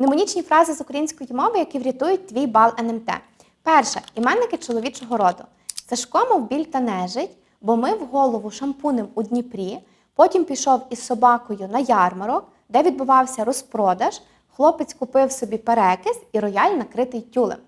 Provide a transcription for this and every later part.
Мнемонічні фрази з української мови, які врятують твій бал НМТ. Перше іменники чоловічого роду. Сашко, мов біль та нежить, бо мив голову шампунем у Дніпрі. Потім пішов із собакою на ярмарок, де відбувався розпродаж. Хлопець купив собі перекис і рояль накритий тюлем.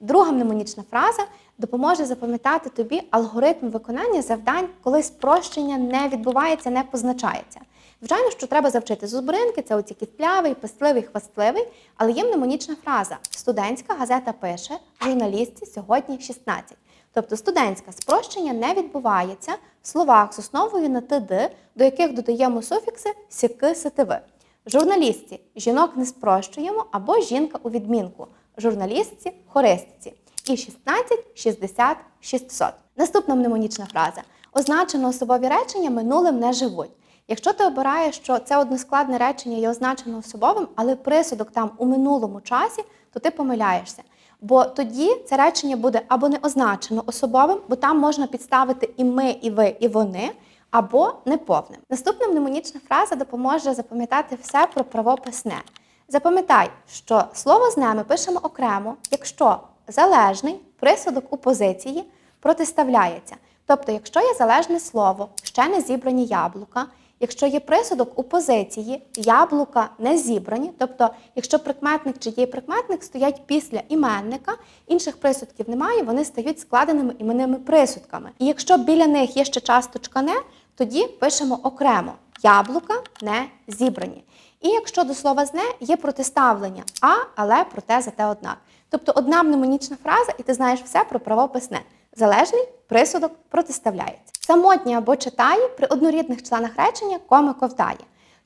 Друга мнемонічна фраза допоможе запам'ятати тобі алгоритм виконання завдань, коли спрощення не відбувається, не позначається. Звичайно, що треба завчити зубринки, це оці кістлявий, пестливий, хвастливий, але є мнемонічна фраза. Студентська газета пише, журналістці сьогодні 16. Тобто студентське спрощення не відбувається в словах з основою на ТД, до яких додаємо суфікси сіки, сетиви. Журналістці жінок не спрощуємо або жінка у відмінку. Журналістці хористці. І 16, 60, 600. Наступна мнемонічна фраза. Означено особові речення минулим не живуть. Якщо ти обираєш, що це односкладне речення є означено особовим, але присудок там у минулому часі, то ти помиляєшся. Бо тоді це речення буде або не означено особовим, бо там можна підставити і ми, і ви, і вони, або неповним. Наступна мнемонічна фраза допоможе запам'ятати все про правописне. Запам'ятай, що слово з ними пишемо окремо, якщо залежний присудок у позиції протиставляється. Тобто, якщо є залежне слово, ще не зібрані яблука, якщо є присудок у позиції, яблука не зібрані, тобто, якщо прикметник чи дієприкметник стоять після іменника, інших присудків немає, вони стають складеними іменними присудками. І якщо біля них є ще часточка не, тоді пишемо окремо яблука не зібрані. І якщо до слова зне є протиставлення а, але проте зате однак. Тобто одна мнемонічна фраза, і ти знаєш все про правописне. Залежний присудок протиставляється. Самотнє або читає при однорідних членах речення коми ковтає.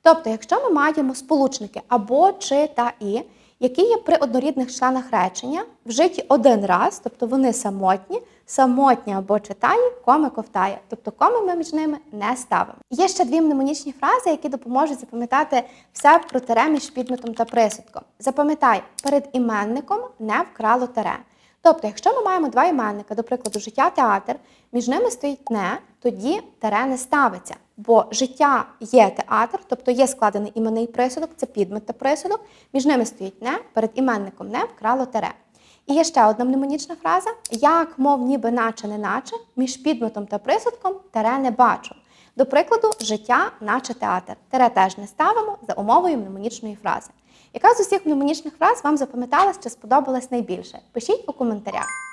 Тобто, якщо ми маємо сполучники або чи та і, які є при однорідних членах речення, вжиті один раз, тобто вони самотні, самотні або читає, коми ковтає. Тобто коми ми між ними не ставимо. Є ще дві мнемонічні фрази, які допоможуть запам'ятати все про тере між підметом та присудком. Запам'ятай, перед іменником не вкрало тере. Тобто, якщо ми маємо два іменника, до прикладу, життя театр, між ними стоїть не, тоді тере не ставиться. Бо життя є театр, тобто є складений іменний присудок, це підмет та присудок, між ними стоїть не, перед іменником не вкрало тере. І є ще одна мнемонічна фраза: як, мов ніби наче не наче, між підметом та присудком тере не бачу. До прикладу, життя, наче театр. Тере теж не ставимо за умовою мнемонічної фрази. Яка з усіх мнемонічних фраз вам запам'яталась чи сподобалась найбільше? Пишіть у коментарях.